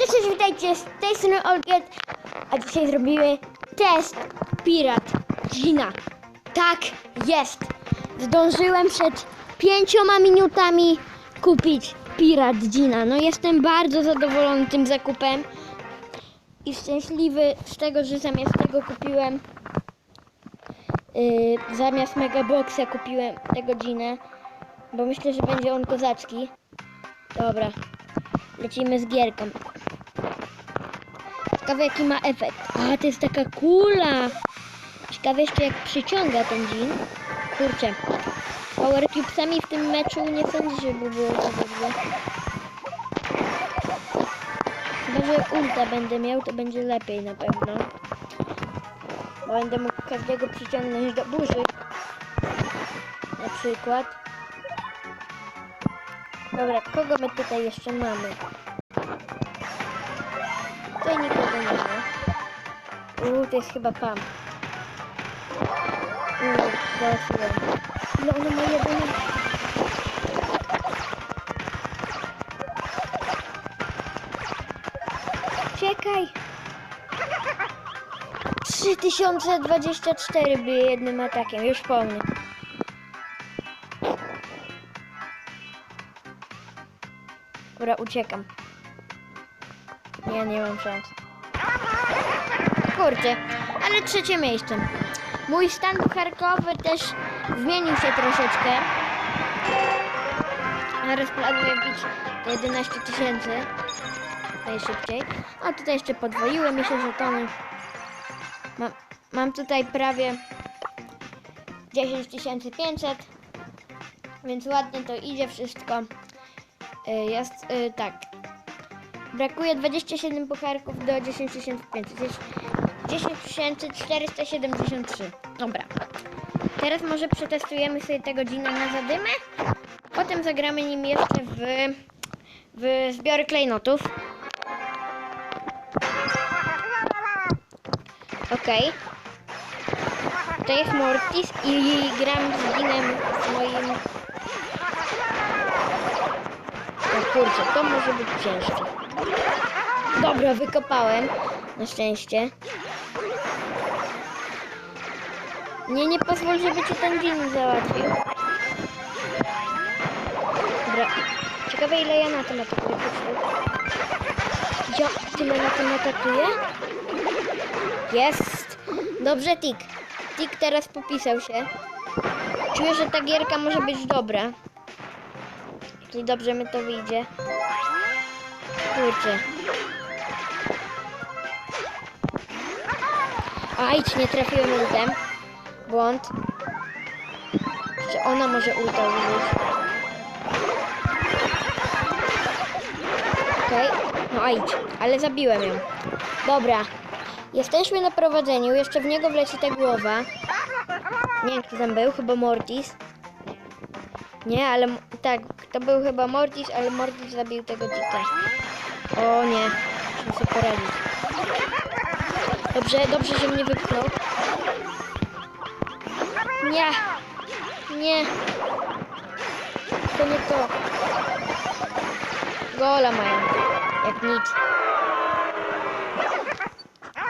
Cześć, cześć, witajcie, z tej strony Olget, a dzisiaj zrobimy test Pirat Gina. Tak, jest. Zdążyłem przed pięcioma minutami kupić Pirat Gina. No jestem bardzo zadowolony tym zakupem i szczęśliwy z tego, że zamiast tego kupiłem yy, zamiast Megaboxa kupiłem tego Gina, bo myślę, że będzie on kozacki. Dobra, lecimy z gierką. Ciekawe jaki ma efekt. A, to jest taka kula. Ciekawe jeszcze jak przyciąga ten dżin. Kurczę. Power Cubesami w tym meczu nie sądzę, żeby było za dobrze. Chyba, że ulta będę miał, to będzie lepiej na pewno. Bo będę mógł każdego przyciągnąć do burzy. Na przykład. Dobra, kogo my tutaj jeszcze mamy? Tutaj nikogo nie ma. Uuu, to jest chyba Pam. Uuu. Ile ona ma jeden? Czekaj! 3024 bije jednym atakiem, już po mnie. Dobra, uciekam. Nie, nie mam szans. Kurczę, ale trzecie miejsce. Mój stan pucharkowy też zmienił się troszeczkę. Teraz planuję wbić te 11 tysięcy najszybciej. A tutaj jeszcze podwoiłem mi się żetony. Mam, mam tutaj prawie 10 500 więc ładnie to idzie wszystko. Y, Jest y, tak. Brakuje 27 pucharków do 10 500. Jest 10 473. Dobra. Teraz może przetestujemy sobie tego Gina na zadymę. Potem zagramy nim jeszcze w, w zbiory klejnotów. Okej. To jest Mortis i gram z Ginem z moim... O kurczę, to może być ciężkie. Dobra, wykopałem. Na szczęście. Nie, nie pozwól, żeby cię ten Gin załatwił. Dobra. Ciekawe ile ja na tym atakuję. Ja tyle na tym atakuję? Jest! Dobrze, Tik. Tik teraz popisał się. Czuję, że ta gierka może być dobra. Jeśli dobrze mi to wyjdzie. Kurczę. Ajdź, nie trafiłem ultem. Błąd. Jeszcze ona może ulta użyć. Okej, no ajdź, ale zabiłem ją. Dobra, jesteśmy na prowadzeniu, jeszcze w niego wleci ta głowa. Nie wiem, kto tam był, chyba Mortis. Nie, ale tak, to był chyba Mortis, ale Mortis zabił tego dzika. O nie, muszę sobie poradzić. Dobrze, dobrze, że mnie wypchnął. Nie, nie. To nie to. Gola mają, jak nic.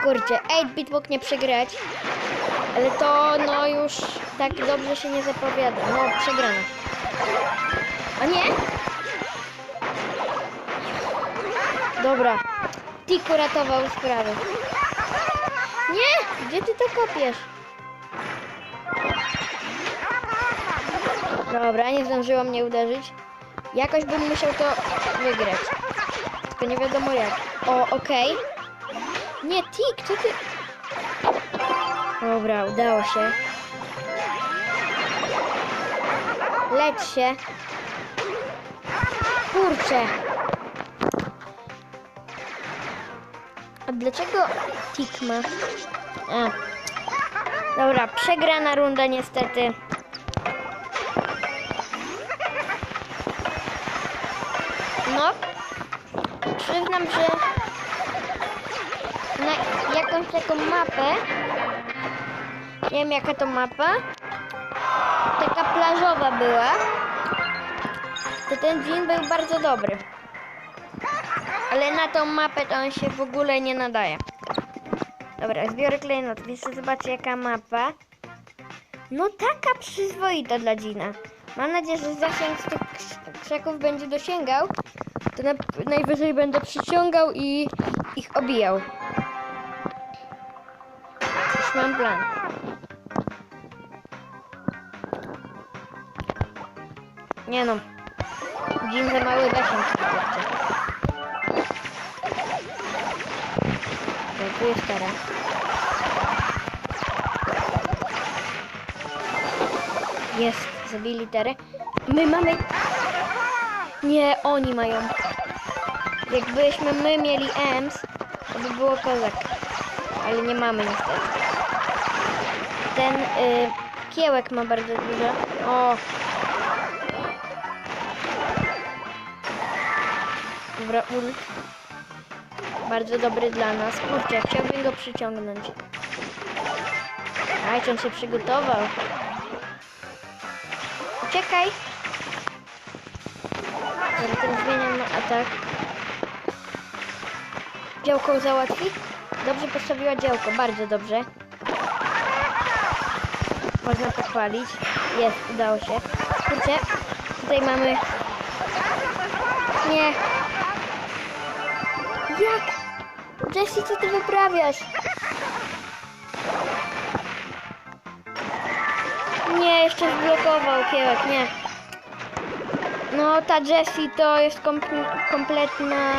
Kurczę, 8-bit mógł nie przegrać. Ale to no już tak dobrze się nie zapowiada. No, przegrana. A nie? Dobra. Tik uratował sprawę. Nie! Gdzie ty to kopiesz? Dobra, nie zdążyło mnie uderzyć. Jakoś bym musiał to wygrać. Tylko nie wiadomo jak. O, okej. Nie, Tik, co ty... Dobra, udało się. Leć się. Kurczę. Dlaczego Tik ma... A. Dobra, przegrana runda niestety. No. Przyznam, że na jakąś taką mapę. Nie wiem jaka to mapa. Taka plażowa była. To ten dzień był bardzo dobry. Ale na tą mapę to on się w ogóle nie nadaje. Dobra, zbiorę klejnotów. Jeszcze zobaczę jaka mapa. No taka przyzwoita dla Dzina. Mam nadzieję, że zasięg z tych krz- krzaków będzie dosięgał. To na, najwyżej będę przyciągał i ich obijał. Już mam plan. Nie no. Dzin za mały zasięg. Tu jest teraz. Jest, zabili literę. My mamy... Nie, oni mają. Jakbyśmy my mieli EMS, to by było kozak. Ale nie mamy niestety. Ten y, kiełek ma bardzo dużo. O! Dobra, ult. Bardzo dobry dla nas. Kurczę, chciałbym go przyciągnąć. Aj, on się przygotował. Uciekaj! Dobra, teraz zmieniam na atak. Działko załatwi? Dobrze postawiła działko, bardzo dobrze. Można pochwalić. Jest, udało się. Kurczę, tutaj mamy... Nie. Jak? Jessie, co ty wyprawiasz? Nie, jeszcze zblokował kiełek, nie. No, ta Jessie to jest komp- kompletna...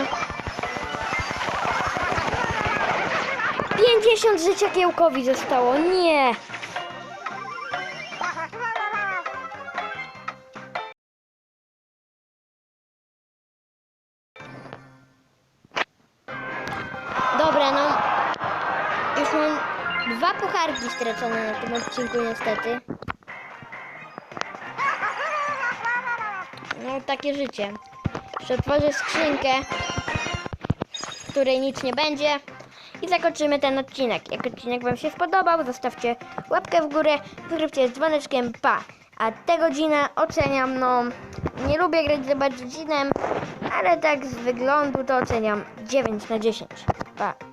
50 życia kiełkowi zostało, nie! Pucharki stracone na tym odcinku niestety. No takie życie. Jeszcze otworzę skrzynkę, w której nic nie będzie. I zakończymy ten odcinek. Jak odcinek Wam się spodobał, zostawcie łapkę w górę, zróbcie z dzwoneczkiem, pa! A tę godzinę oceniam, no, nie lubię grać za bardzo ale tak z wyglądu to oceniam 9 na 10. Pa!